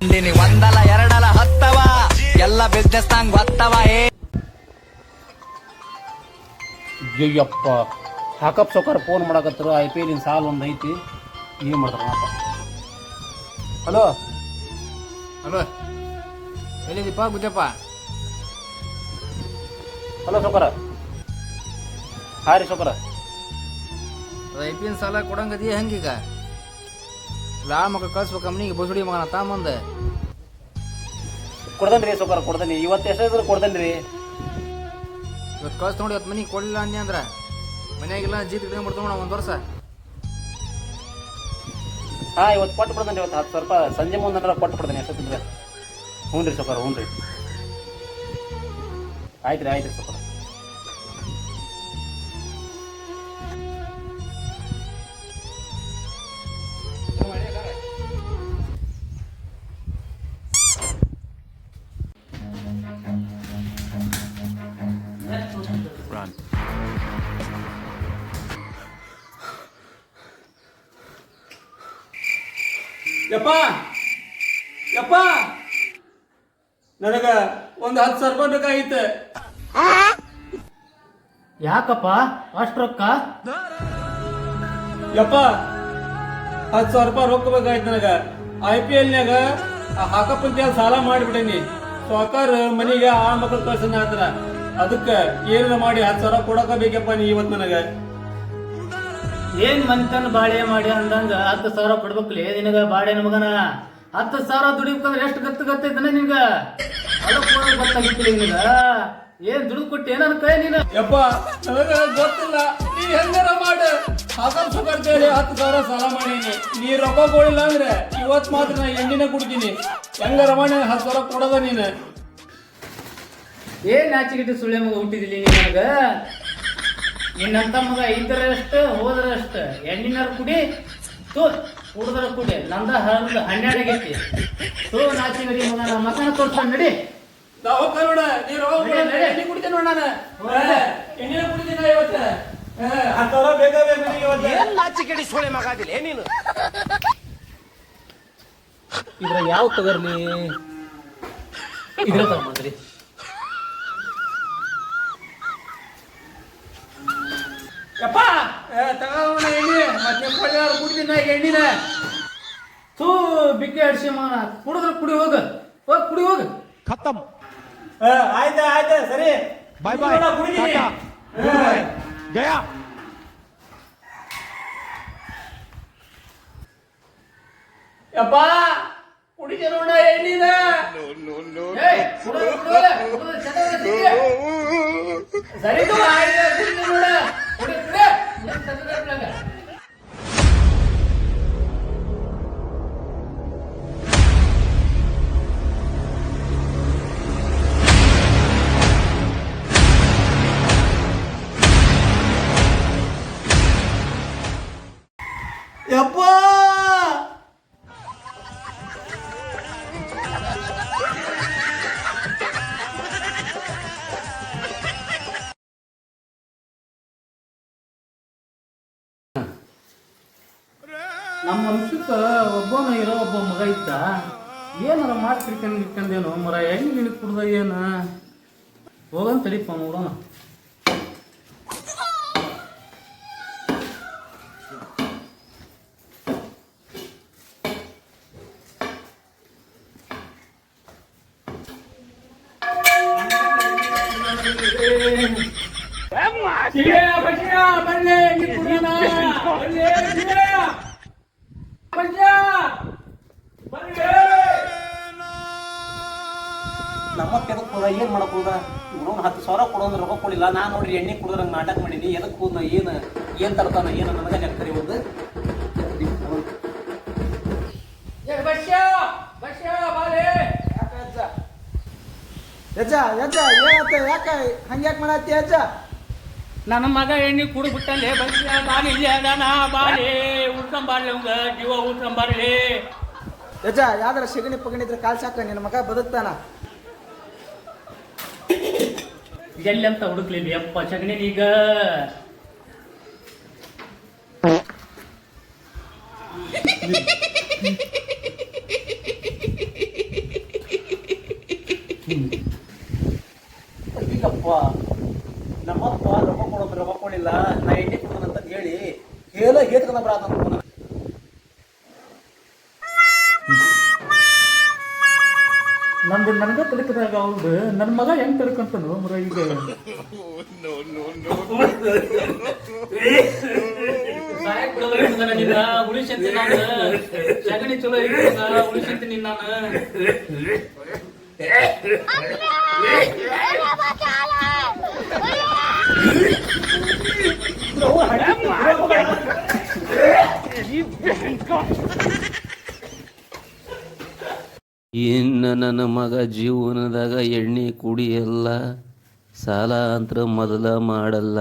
ಒಂದಲ ಎರಡಲ ಹತ್ತವ. ಎಲ್ಲ ಬಿಸ್ನೆಸ್ ನಂಗ್ ಗೊತ್ತವ ಏ. ಅಯ್ಯಪ್ಪ ಹಾಕಪ್ ಸೌಕರ್ ಫೋನ್ ಮಾಡಕತ್ತರು ಐ ಪಿ ಎಲ್ಲಿನ ಸಾಲ ಒಂದು ಐತಿ. ಏನು ಮಾಡ್ತಾರ ಹಲೋ? ಹಲೋ? ಎಲ್ಲಿದ್ದೀಪ ಗುದ್ದಪ್ಪ? ಹಲೋ ಸೌಕರ? ಹಾರಿ ರೀ ಸೌಕರ. ಐ ಪಿ ಎನ್ ಸಾಲ ಕೊಡಂಗದಿ ಹಂಗೀಗ? ಲಾ ಮಗ ಕಳ್ಸ್ಬೇಕು ಕಂಪ್ನಿಗೆ ಬಸುಡಿ ಮಗನ ತಾಮಂದ ಕೊಡ್ದನ್ರಿ ಸೊಕರ ಕೊಡ್ದನಿ ಇವತ್ತು ಎಷ್ಟಾದ್ರು ಕೊಡ್ದನ್ರಿ ಇವತ್ತು ಕಳ್ಸಿ ನೋಡಿ ಇವತ್ತು ಮನೆಗೆ ಕೊಡಲಿಲ್ಲ ಅಂದೆ ಅಂದ್ರೆ. ಮನ್ಯಾಗಿಲ್ಲ ಜೀತ್ ಮಾಡ್ತೋಣ ಒಂದು ವರ್ಷ. ಹಾಂ ಇವತ್ತು ಕೊಟ್ಟು ಬಿಡ್ದನ್ರಿ ಇವತ್ತು ಹತ್ತು ಸ್ವಲ್ಪ ಸಂಜೆ ಮುಂದೆ ಕೊಟ್ಟು ಬಿಡ್ತೀನಿ ಎಷ್ಟೊತ್ತಿದ್ರೆ ಹ್ಞೂ ರೀ ಸೌಕರ ಹ್ಞೂ ರೀ ಆಯ್ತು ರೀ ಆಯ್ತು ರೀ ಸೌಕರ. ಯಪ್ಪ! ಯಪ್ಪ! ನನಗ ಒಂದು ಹತ್ತು ಸಾವಿರ ರೂಪಾಯಿ ಬೇಕಾಗಿತ್ತು. ಯಾಕಪ್ಪ? ಅಷ್ಟು ರೊಕ್ಕ? ಯಪ್ಪ! ಹತ್ತು ಸಾವಿರ ರೂಪಾಯಿ ರೊಕ್ಕ ಬೇಕಾಯ್ತು ನನಗ. ಐ ಪಿ ಎಲ್ನ್ಯಾಗ ಹಾಕಪ್ಪಂತ ಸಾಲ ಮಾಡಿಬಿಟ್ಟೇನಿ. ಸಾಕಾರ ಮನೆಗೆ ಆ ಮಕ್ಕಳು ಕಳ್ಸನ ಆತರ. ಅದಕ್ಕೆ ಏನಾರ ಮಾಡಿ ಹತ್ತು ಸಾವಿರ ಕೊಡಕ ಬೇಕಪ್ಪ ನೀ ಇವತ್ತು ನನಗ. ಏನ್ ಮನ್ತನ್ ಬಾಳೆ ಮಾಡಿ ಅಂದಂಗ ಹತ್ತು ಸಾವಿರ ಕೊಡ್ಬೇಕ್ಲಿ ನಿನಗ ಬಾಳೆ ನಮಗನ? ಹತ್ತು ಸಾವಿರ ದುಡಿಬೇಕಂದ್ರೆ ಎಷ್ಟು ಗತ್ತು ಗತ್ತೈತನ ನಿನ್ಗ? ಅದು ಕೂಡ ನಿನಗ? ಏನ್ ದುಡ್ಡು ಕೊಟ್ಟಿ ಏನ ಕೈ ನೀನು? ಯಪ್ಪ ನನಗೆ ಗೊತ್ತಿಲ್ಲ. ನೀ ಹೆಂಗಾರ ಮಾಡ? ಸುಗರ್ ಹೇಳಿ ಹತ್ತು ಸಾವಿರ ಸಾಲ ಮಾಡೀನಿ. ನೀ ರೊಕ್ಕ ಕೊಡಿಲ್ಲ ಅಂದ್ರೆ ಇವತ್ತು ಮಾತ್ರ ನಾ ಎಣ್ಣಿನ ಕುಡ್ತೀನಿ. ಹೆಂಗ ಮಾಡಿ ಹತ್ತು ಸಾವಿರ ಕೊಡದ ನೀನು? ಏನ್ ಆಚೆಗಿಟ್ಟು ಸುಳ್ಳೆ ಮಗ ಹುಟ್ಟಿದಿಲ್ಲ ನೀ ನನಗ? ನಿನ್ನಂತ ಮಗ ಇದ್ರಷ್ಟು ಹೋದ್ರಷ್ಟು ಎಣ್ಣಿನಾರ ಕುಡಿ ತೂ ಕುಡಿದ್ರ ಕುಡಿ ನಂದ ಹರಿದು ಹನ್ನೆರಡು ತೋ ನಾಚಿ ನಾಚಿಗಡಿ ಮಗ ನಮ್ಮ ಮಕ್ಕನ ತೋರ್ಸ್ಕೊಂಡು ನಡಿ. ನೋಡ ನಡಿ, ನಡಿ. ಎಣ್ಣೆ ಕುಡಿತೀನಿ ನೋಡ ನಾನು. ಇವತ್ತು. ಬೇಕು ನನಗೆ ನೀನು? ಇದ್ರ ಯಾವ ತಗರ್ಲಿ? ಇದ್ರ ತಗೊಂಡ್ರಿ ತಗೋಣ ಎಣ್ಣಿ. ಮತ್ತೆ ನಿಮ್ಮ ಪರಿವಾರ ಕುಡಿತೀನಿ ನಾ ಈಗ ಎಣ್ಣಿನ. ತೂ ಬಿಕ್ಕಿ ಹಡ್ಸಿ ಮಾನ. ಕುಡಿದ್ರೆ ಕುಡಿ ಹೋಗ. ಹೋಗ್ ಕುಡಿ ಹೋಗ. ಖತಮ್. ಆಯ್ತಾ ಆಯ್ತಾ ಸರಿ. ಬಾಯ್ ಬಾಯ್ ಹಾ. ಯಪ್ಪ ಕುಡಿತೀನಿ ನೋಡ ಎಣ್ಣಿನ. ಕುಡ್ದು, ಕುಡ್ದು, ಕುಡ್ದು. ಸರಿ ಆಯ್ತಾ ಕುಡಿತೀನಿ ನೋಡ. ಯಪ್ಪ! ನಮ್ಮ ವಂಶಕ್ಕ ಒಬ್ಬನ ಇರೋ ಒಬ್ಬ ಮಗ ಇದ್ದ. ಏನಾರ ಮಾಡಿ ತಿಳ್ಕೊಂಡು ಇಟ್ಕೊಂಡೇನು ಮರ, ಹೆಂಗ್ ನಿನಗೆ ಕುಡ್ದ ಏನ? ಹೋಗಂತ ತಡಿಪ ನೋಡೋಣ. ನಮ್ಮ ಎದಕ್ಕೆ ಹೋದ ಏನು ಮಾಡಕ್ ಹೋದ ಇವ್ನು ಹತ್ತು ಸಾವಿರ ಕೊಡೋಂದ್ರೆ ರೊಕ್ಕ ಕೊಡಿಲ್ಲ ನಾ ನೋಡ್ರಿ ಎಣ್ಣೆ ಕುಡಿದ್ರಂಗೆ ನಾಟಕ ಮಾಡೀನಿ ಎದಕ್ಕೆ ಹೋದ್ನ ಏನು ಏನು ತರ್ತಾನ ಏನು ನನಗೆ ನೆಕ್ತರಿ ಒಂದು ಏ, ಬಜ್ಯ, ಬಜ್ಯ, ಬಾಲೆ. ಯಜ್ಜ ಯಜ್ಜ ಏನಾತ ಯಾಕ ಹಂಗ್ಯಾಕ್ ಮಾಡತ್ತಿ ಯಜ್ಜ? ನನ್ನ ಮಗ ಎಣ್ಣೆ ಕುಡು ಬಿಟ್ಟಲ್ಲೇ ಬಂದ ಬಾಲಿ ಅದಾನ ಬಾಲಿ. ಉಳ್ಕೊಂಬಾರ್ಲಿ ಅವಂಗ ಜೀವ ಉಳ್ಕೊಂಬಾರ್ಲಿ ಯಜ್ಜ ಯಾವ್ದಾರ ಸೆಗಣಿ ಪಗಣಿ ಇದ್ರೆ ಕಾಲ್ ಸಾಕ ನಿನ್ನ ಮಗ ಬದುಕ್ತಾನ? ಎಲ್ಲಿ ಅಂತ ಹುಡುಕ್ಲಿಲ್ಲ ಯಪ್ಪ ಸಗಣಿ ಈಗ. ಈಗಪ್ಪ ನಮ್ಮಪ್ಪ ರೊಕ್ಕ ಕೊಡೋದು ರೊಕ್ಕ ಕೊಡಿಲ್ಲ ನಾ ಎಣ್ಣೆ ಕೊಡೋದಂತ ಹೇಳಿ ಹೇಳ ಹೇತ್ಕೊಂಡ ಬರಾತ ನಂದು ನನಗ ತಲುಕದಾಗ ಅವ್ರು ನನ್ನ ಮಗ ಹೆಂಗ್ ತಡ್ಕೊಂತಾನು ಮರ ಈಗ ಉಳಿಸಂತಿ ನಾನು. ಸಗಣಿ ಚಲೋ ಇರ್ತದ ಉಳಿಸಂತಿ ನಿನ್ನ ನಾನು. ಇನ್ನು ನನ್ನ ಮಗ ಜೀವನದಾಗ ಎಣ್ಣೆ ಕುಡಿಯಲ್ಲ ಸಾಲ ಅಂತ ಮೊದಲ ಮಾಡಲ್ಲ.